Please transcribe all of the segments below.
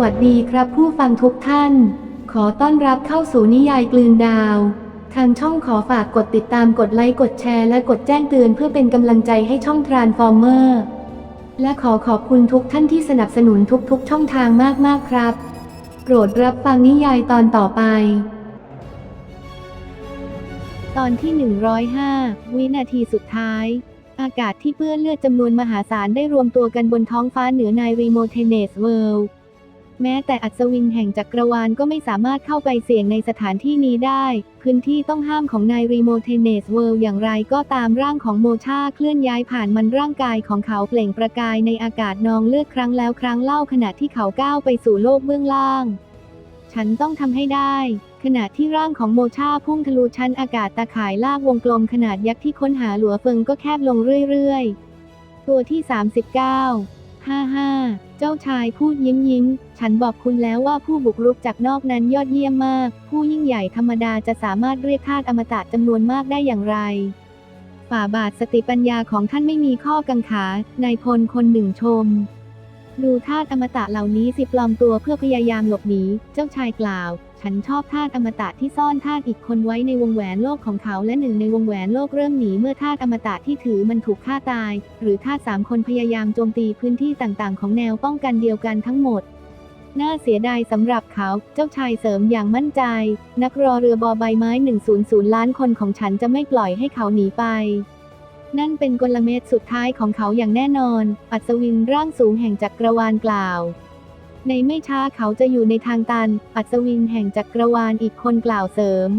วัสดีครับผู้ฟังทุกท่าน ขอต้อนรับเข้าสู่นิยายกลืนดาว ทางช่องขอฝากกดติดตามกดไลค์กดแชร์และกดแจ้งเตือนเพื่อเป็นกำลังใจให้ช่องทรานฟอร์เมอร์และขอขอบคุณทุกท่านที่สนับสนุนทุกๆ ช่องทางมากๆครับ โปรดรับฟังนิยายตอนต่อไป ตอนที่ 105 วินาทีสุดท้ายอากาศที่เปื้อนเลือดจำนวนมหาศาลได้รวมตัวกันบนท้องฟ้าเหนือนายรีโมเทเนสเวิลด์ แม้แต่อัศวินแห่งจักรวาลก็ไม่สามารถเข้าไปเสี่ยงในสถานที่นี้ได้ พื้นที่ต้องห้ามของนายรีโมเทเนสเวิลด์อย่างไรก็ตามร่างของโมชาเคลื่อนย้ายผ่านมันร่างกายของเขาเปล่งประกายในอากาศนองเลือดครั้งแล้วครั้งเล่าขณะที่เขาก้าวไปสู่โลกเบื้องล่าง ฉันต้องทำให้ได้ขณะที่ร่างของโมชาพุ่งทะลุชั้นอากาศตาข่ายลากวงกลมขนาดยักษ์ที่ค้นหาหลัวเฟิงก็แคบลงเรื่อยๆ ตัวที่ 39 55 เจ้าชายพูดยิ้มยิ้ม ฉันบอกคุณแล้วว่าผู้บุกรุกจากนอกนั้นยอดเยี่ยมมาก ผู้ยิ่งใหญ่ธรรมดาจะสามารถเรียกทาสอมตะจำนวนมากได้อย่างไร ฝ่าบาทสติปัญญาของท่านไม่มีข้อกังขา นายพลคนหนึ่งชม ดูธาอมตะเหล่านี้สิปลอมตัวเพื่อพยายามหลบหนี เจ้าชายกล่าว ฉันชอบธาอมตะที่ซ่อนธาอีกคนไว้ในวงแหวนโลกของเขาและหนึ่งในวงแหวนโลกเริ่มหนีเมื่อธาอมตะที่ถือมันถูกฆ่าตาย หรือธาสามคนพยายามโจมตีพื้นที่ต่างๆ ของแนวป้องกันเดียวกันทั้งหมด น่าเสียดายสำหรับเขา เจ้าชายเสริมอย่างมั่นใจ นักรอเรือบอใบไม้ 100 ล้านคนของฉันจะไม่ปล่อยให้เขาหนีไป นั่นเป็นกลเม็ดสุดท้ายของเขาอย่างแน่นอน อัศวินร่างสูงแห่งจักรวาลกล่าว ในไม่ช้าเขาจะอยู่ในทางตัน อัศวินแห่งจักรวาลอีกคนกล่าวเสริม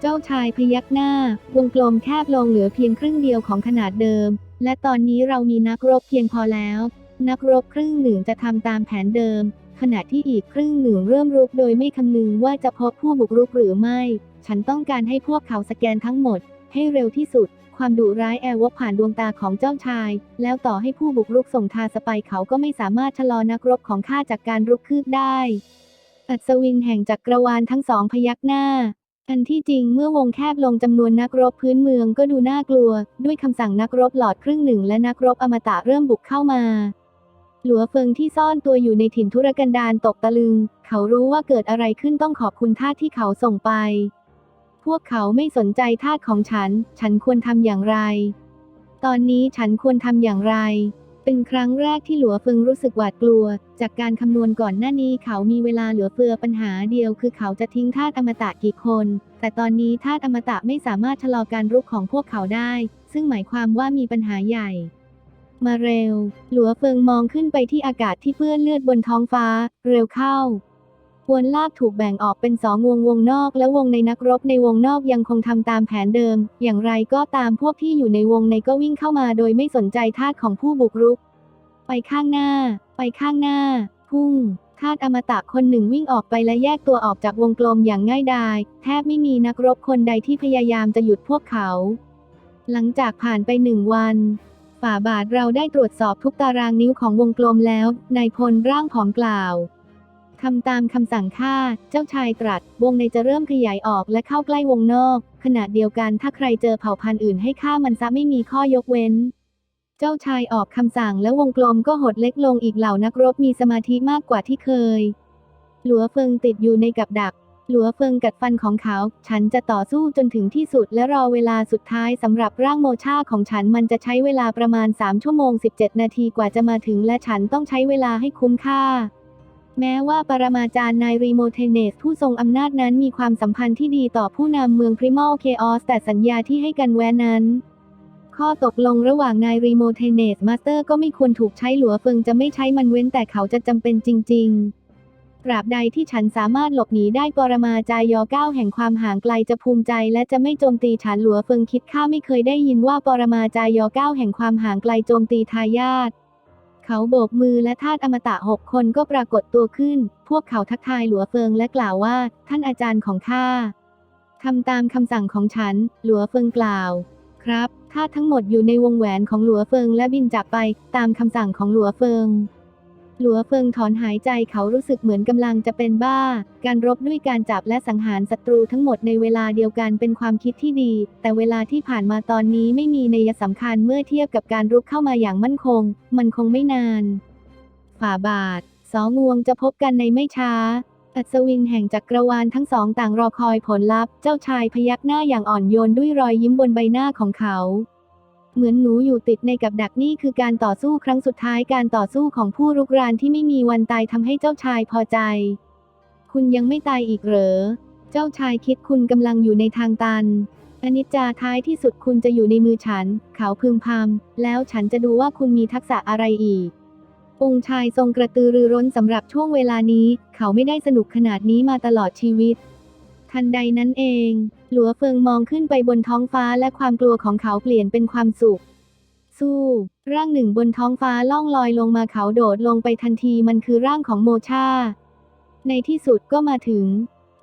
เจ้าชายพยักหน้า วงกลมแคบลงเหลือเพียงครึ่งเดียวของขนาดเดิม และตอนนี้เรามีนักรบเพียงพอแล้ว นักรบครึ่งหนึ่งจะทำตามแผนเดิม ขณะที่อีกครึ่งหนึ่งเริ่มรุกโดยไม่คำนึงว่าจะพบผู้บุกรุกหรือไม่ ฉันต้องการให้พวกเขาสแกนทั้งหมด ให้เร็วที่สุด ความดุร้ายแอร์วกผ่านดวงตาของเจ้าชาย แล้วต่อให้ผู้บุกรุกส่งทาสไปเขาก็ไม่สามารถชะลอนักรบของข้าจากการรุกคืบได้ อัศวินแห่งจักรวาลทั้งสองพยักหน้า อันที่จริงเมื่อวงแคบลงจำนวนนักรบพื้นเมืองก็ดูน่ากลัว ด้วยคำสั่งนักรบหลอดครึ่งหนึ่งและนักรบอมตะเริ่มบุกเข้ามาหลัวเฟิงที่ซ่อนตัวอยู่ในถิ่นทุรกันดารตกตะลึง เขารู้ว่าเกิดอะไรขึ้นต้องขอบคุณท่าที่เขาส่งไป พวกเขาไม่สนใจทาสของฉัน ฉันควรทำอย่างไร ตอนนี้ฉันควรทำอย่างไร เป็นครั้งแรกที่หลัวเฟิงรู้สึกหวาดกลัว จากการคำนวณก่อนหน้านี้เขามีเวลาเหลือเฟือปัญหาเดียว คือเขาจะทิ้งทาสอมตะกี่คน แต่ตอนนี้ทาสอมตะไม่สามารถชะลอการรุกของพวกเขาได้ ซึ่งหมายความว่ามีปัญหาใหญ่มาเร็ว หลัวเฟิงมองขึ้นไปที่อากาศที่เปื้อนเลือดบนท้องฟ้า เร็วเข้า พวนลากถูกแบ่งออกเป็นสองวงวงนอก และวงในนักรบในวงนอกยังคงทำตามแผนเดิม อย่างไรก็ตามพวกที่อยู่ในวงในก็วิ่งเข้ามาโดยไม่สนใจทาของผู้บุกรุก ไปข้างหน้า ไปข้างหน้า พุ่งทาสอมตะคนหนึ่งวิ่งออกไปและแยกตัวออกจากวงกลมอย่างง่ายดาย แทบไม่มีนักรบคนใดที่พยายามจะหยุดพวกเขา หลังจากผ่านไปหนึ่งวันฝ่าบาทเราได้ตรวจสอบทุกตารางนิ้วของวงกลมแล้ว นายพลร่างผอมกล่าว ทำตามคำสั่งข้า เจ้าชายตรัส วงในจะเริ่มขยายออกและเข้าใกล้วงนอก ขณะเดียวกันถ้าใครเจอเผ่าพันธุ์อื่นให้ฆ่ามันซะไม่มีข้อยกเว้น เจ้าชายออกคำสั่งและวงกลมก็หดเล็กลงอีกเหล่านักรบมีสมาธิมากกว่าที่เคย หลัวเฟิงติดอยู่ในกับดัก หลัวเฟิงกัดฟันของเขา ฉันจะต่อสู้จนถึงที่สุดและรอเวลาสุดท้ายสำหรับร่างโมชาของฉันมันจะใช้เวลาประมาณ3ชั่วโมง17 นาทีกว่าจะมาถึง และฉันต้องใช้เวลาให้คุ้มค่า แม้ว่าปรมาจารย์นายรีโมเทเนสผู้ทรงอำนาจนั้นมีความสัมพันธ์ที่ดีต่อผู้นำเมืองพริมอลเคออสแต่สัญญาที่ให้กันแว้นั้น ข้อตกลงระหว่างนายรีโมเทเนสมาสเตอร์ก็ไม่ควรถูกใช้หลัวเฟิงจะไม่ใช้มันเว้นแต่เขาจะจำเป็นจริง ๆ ตราบใดที่ฉันสามารถหลบหนีได้ปรมาจายอเก้าแห่งความห่างไกลจะภูมิใจ และจะไม่โจมตีฉันหลัวเฟิงคิดข้าไม่เคยได้ยินว่าปรมาจายอเก้าแห่งความห่างไกลโจมตีทายาท เขาโบกมือและทาตอมตะหกคนก็ปรากฏตัวขึ้น พวกเขาทักทายหลัวเฟิงและกล่าวว่า ท่านอาจารย์ของข้าทำตามคำสั่งของฉัน หลัวเฟิงกล่าว ครับทาสทั้งหมดอยู่ในวงแหวนของหลัวเฟิงและบินจากไปตามคำสั่งของหลัวเฟิง หลัวเฟิงถอนหายใจเขารู้สึกเหมือนกำลังจะเป็นบ้า การรบด้วยการจับและสังหารศัตรูทั้งหมดในเวลาเดียวกันเป็นความคิดที่ดี แต่เวลาที่ผ่านมาตอนนี้ไม่มีนัยสำคัญเมื่อเทียบกับการรุกเข้ามาอย่างมั่นคง มันคงไม่นาน ฝ่าบาท สองวงจะพบกันในไม่ช้า อัศวินแห่งจักรวาลทั้งสองต่างรอคอยผลลัพธ์ เจ้าชายพยักหน้าอย่างอ่อนโยนด้วยรอยยิ้มบนใบหน้าของเขา เหมือนหนูอยู่ติดในกับดักนี่คือการต่อสู้ครั้งสุดท้ายการต่อสู้ของผู้รุกรานที่ไม่มีวันตายทำให้เจ้าชายพอใจ คุณยังไม่ตายอีกเหรอ เจ้าชายคิดคุณกำลังอยู่ในทางตันอนิจจาท้ายที่สุดคุณจะอยู่ในมือฉัน เขาพึมพำแล้วฉันจะดูว่าคุณมีทักษะอะไรอีก องค์ชายทรงกระตือรือร้นสำหรับช่วงเวลานี้ เขาไม่ได้สนุกขนาดนี้มาตลอดชีวิต ทันใดนั้นเอง หลัวเฟิงมองขึ้นไปบนท้องฟ้าและความกลัวของเขาเปลี่ยนเป็นความสุข สู้ ร่างหนึ่งบนท้องฟ้าล่องลอยลงมาเขาโดดลงไปทันทีมันคือร่างของโมชาในที่สุดก็มาถึง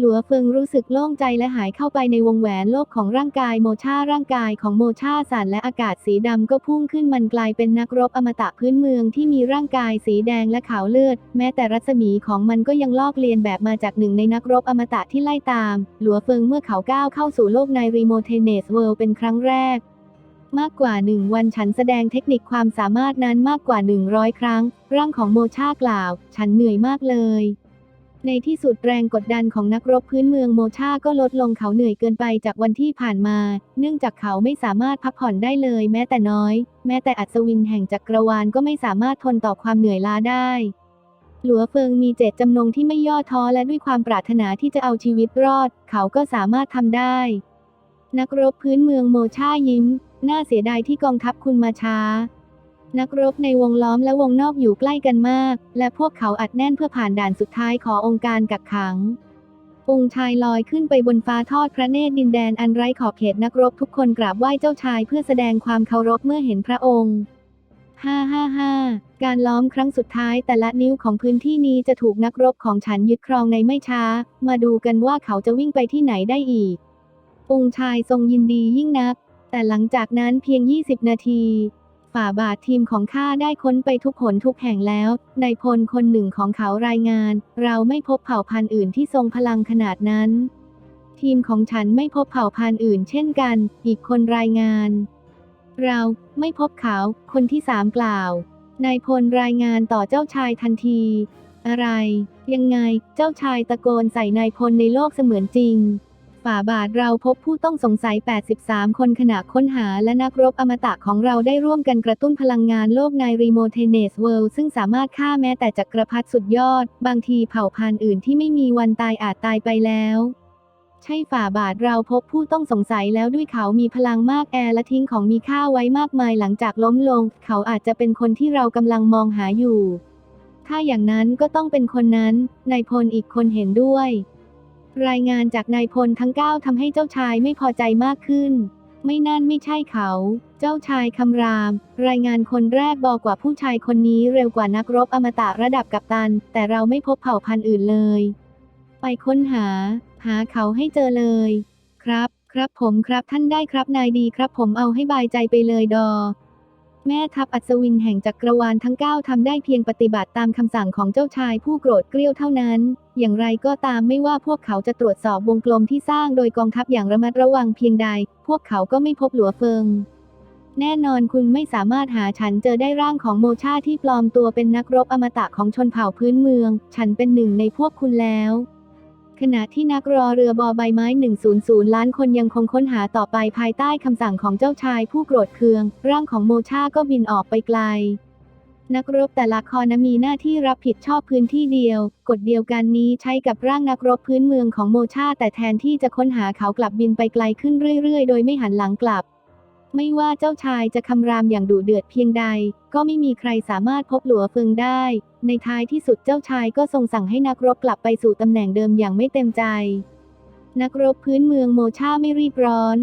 หลัวเฟิงรู้สึกโล่งใจและหายเข้าไปในวงแหวนโลกของร่างกายโมชาร่างกายของโมชาสั่นและอากาศสีดำก็พุ่งขึ้นมันกลายเป็นนักรบอมตะพื้นเมืองที่มีร่างกายสีแดงและขาวเลือด แม้แต่รัศมีของมันก็ยังลอกเลียนแบบมาจากหนึ่งในนักรบอมตะที่ไล่ตาม หลัวเฟิงเมื่อเขาก้าวเข้าสู่โลกในรีโมเทเนสเวิลด์เป็นครั้งแรก มากกว่าหนึ่งวันฉันแสดงเทคนิคความสามารถนั้นมากกว่า 100 ครั้ง ร่างของโมชากล่าว ฉันเหนื่อยมากเลย ในที่สุดแรงกดดันของนักรบพื้นเมืองโมชาก็ลดลงเขาเหนื่อยเกินไปจากวันที่ผ่านมา เนื่องจากเขาไม่สามารถพักผ่อนได้เลยแม้แต่น้อย แม้แต่อัศวินแห่งจักรวาลก็ไม่สามารถทนต่อความเหนื่อยล้าได้ หลัวเฟิงมีเจตจำนงที่ไม่ย่อท้อและด้วยความปรารถนาที่จะเอาชีวิตรอด เขาก็สามารถทำได้ นักรบพื้นเมืองโมชายิ้ม น่าเสียดายที่กองทัพคุณมาช้า นักรบในวงล้อมและวงนอกอยู่ใกล้กันมาก และพวกเขาอัดแน่นเพื่อผ่านด่านสุดท้ายขอองค์การกักขัง องค์ชายลอยขึ้นไปบนฟ้าทอดพระเนตรดินแดนอันไร้ขอบเขตนักรบทุกคนกราบไหว้เจ้าชายเพื่อแสดงความเคารพเมื่อเห็นพระองค์555การล้อมครั้งสุดท้ายแต่ละนิ้วของพื้นที่นี้จะถูกนักรบของฉันยึดครองในไม่ช้า มาดูกันว่าเขาจะวิ่งไปที่ไหนได้อีก องค์ชายทรงยินดียิ่งนัก แต่หลังจากนั้นเพียง 20 นาที ฝ่าบาททีมของข้าได้ค้นไปทุกหนทุกแห่งแล้วนายพลคนหนึ่งของเขารายงาน เราไม่พบเผ่าพันธุ์อื่นที่ทรงพลังขนาดนั้น ทีมของฉันไม่พบเผ่าพันธุ์อื่นเช่นกัน อีกคนรายงาน เราไม่พบเขา คนที่สามกล่าวนายพลรายงานต่อเจ้าชายทันที อะไร ยังไง เจ้าชายตะโกนใส่นายพลในโลกเสมือนจริง ฝ่าบาทเราพบผู้ต้องสงสัย 83 คนขณะค้นหาและนักรบอมตะของเราได้ร่วมกันกระตุ้นพลังงานโลกในรีโมเทเนสเวิลด์ซึ่งสามารถฆ่าแม้แต่จักรพรรดิสุดยอด บางทีเผ่าพันธุ์อื่นที่ไม่มีวันตายอาจตายไปแล้วใช่ฝ่าบาทเราพบผู้ต้องสงสัยแล้วด้วยเขามีพลังมากแอร์และทิ้งของมีค่าไว้มากมายหลังจากล้มลง เขาอาจจะเป็นคนที่เรากำลังมองหาอยู่ ถ้าอย่างนั้นก็ต้องเป็นคนนั้นนายพลอีกคนเห็นด้วย รายงานจากนายพลทั้งเก้าทำให้เจ้าชายไม่พอใจมากขึ้น ไม่นั่นไม่ใช่เขา เจ้าชายคำราม รายงานคนแรกบอกว่าผู้ชายคนนี้เร็วกว่านักรบอมตะระดับกัปตัน แต่เราไม่พบเผ่าพันธุ์อื่นเลย ไปค้นหา หาเขาให้เจอเลย ครับ ครับผมครับท่านได้ครับนายดีครับผมเอาให้บายใจไปเลยดอ แม่ทัพอัศวินแห่งจักรวาลทั้ง 9ทำได้เพียงปฏิบัติตามคำสั่งของเจ้าชายผู้โกรธเกรี้ยวเท่านั้น อย่างไรก็ตามไม่ว่าพวกเขาจะตรวจสอบวงกลมที่สร้างโดยกองทัพอย่างระมัดระวังเพียงใด พวกเขาก็ไม่พบหลัวเฟิง แน่นอนคุณไม่สามารถหาฉันเจอได้ร่างของโมชาที่ปลอมตัวเป็นนักรบอมตะของชนเผ่าพื้นเมือง ฉันเป็นหนึ่งในพวกคุณแล้ว ขณะที่นักรอเรือบอใบไม้ 100 ล้านคนยังคงค้นหาต่อไปภายใต้คำสั่งของเจ้าชายผู้โกรธเคือง ร่างของโมชาก็บินออกไปไกล นักรบแต่ละคอนมีหน้าที่รับผิดชอบพื้นที่เดียว กฎเดียวกันนี้ใช้กับร่างนักรบพื้นเมืองของโมชาแต่แทนที่จะค้นหาเขากลับบินไปไกลขึ้นเรื่อยๆ โดยไม่หันหลังกลับ ไม่ว่าเจ้าชายจะคำรามอย่างดุเดือดเพียงใด ก็ไม่มีใครสามารถพบหลัวเฟิงได้ ในท้ายที่สุดเจ้าชายก็ทรงสั่งให้นักรบกลับไปสู่ตำแหน่งเดิมอย่างไม่เต็มใจ นักรบพื้นเมืองโมชาไม่รีบร้อน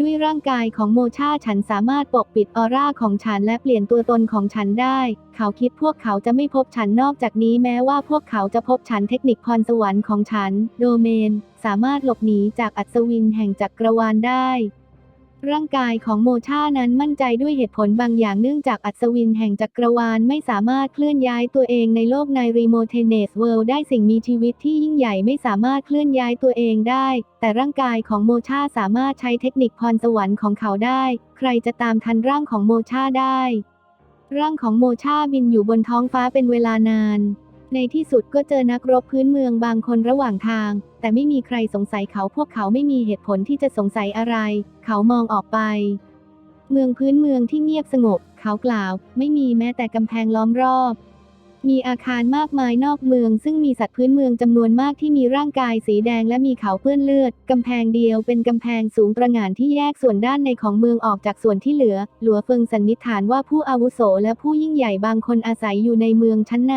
ด้วยร่างกายของโมชาฉันสามารถปกปิดออร่าของฉันและเปลี่ยนตัวตนของฉันได้ เขาคิดพวกเขาจะไม่พบฉันนอกจากนี้แม้ว่าพวกเขาจะพบฉันเทคนิคพรสวรรค์ของฉัน โดเมน สามารถหลบหนีจากอัศวินแห่งจักรวาลได้ ร่างกายของโมชานั้นมั่นใจด้วยเหตุผลบางอย่างเนื่องจากอัศวินแห่งจักรวาลไม่สามารถเคลื่อนย้ายตัวเองในโลกในรีโมเทเนสเวิลด์ได้สิ่งมีชีวิตที่ยิ่งใหญ่ไม่สามารถเคลื่อนย้ายตัวเองได้ แต่ร่างกายของโมชาสามารถใช้เทคนิคพรสวรรค์ของเขาได้ ใครจะตามทันร่างของโมชาได้ ร่างของโมชาบินอยู่บนท้องฟ้าเป็นเวลานาน ในที่สุดก็เจอนักรบพื้นเมืองบางคนระหว่างทาง แต่ไม่มีใครสงสัยเขาพวกเขาไม่มีเหตุผลที่จะสงสัยอะไร เขามองออกไป เมืองพื้นเมืองที่เงียบสงบ เขากล่าว ไม่มีแม้แต่กำแพงล้อมรอบ มีอาคารมากมายนอกเมือง ซึ่งมีสัตว์พื้นเมืองจำนวนมากที่มีร่างกายสีแดงและมีเขาเปื้อนเลือดกำแพงเดียวเป็นกำแพงสูงประหง่านที่แยกส่วนด้านในของเมืองออกจากส่วนที่เหลือ หลัวเฟิงสันนิษฐานว่าผู้อาวุโสและผู้ยิ่งใหญ่บางคนอาศัยอยู่ในเมืองชั้นใน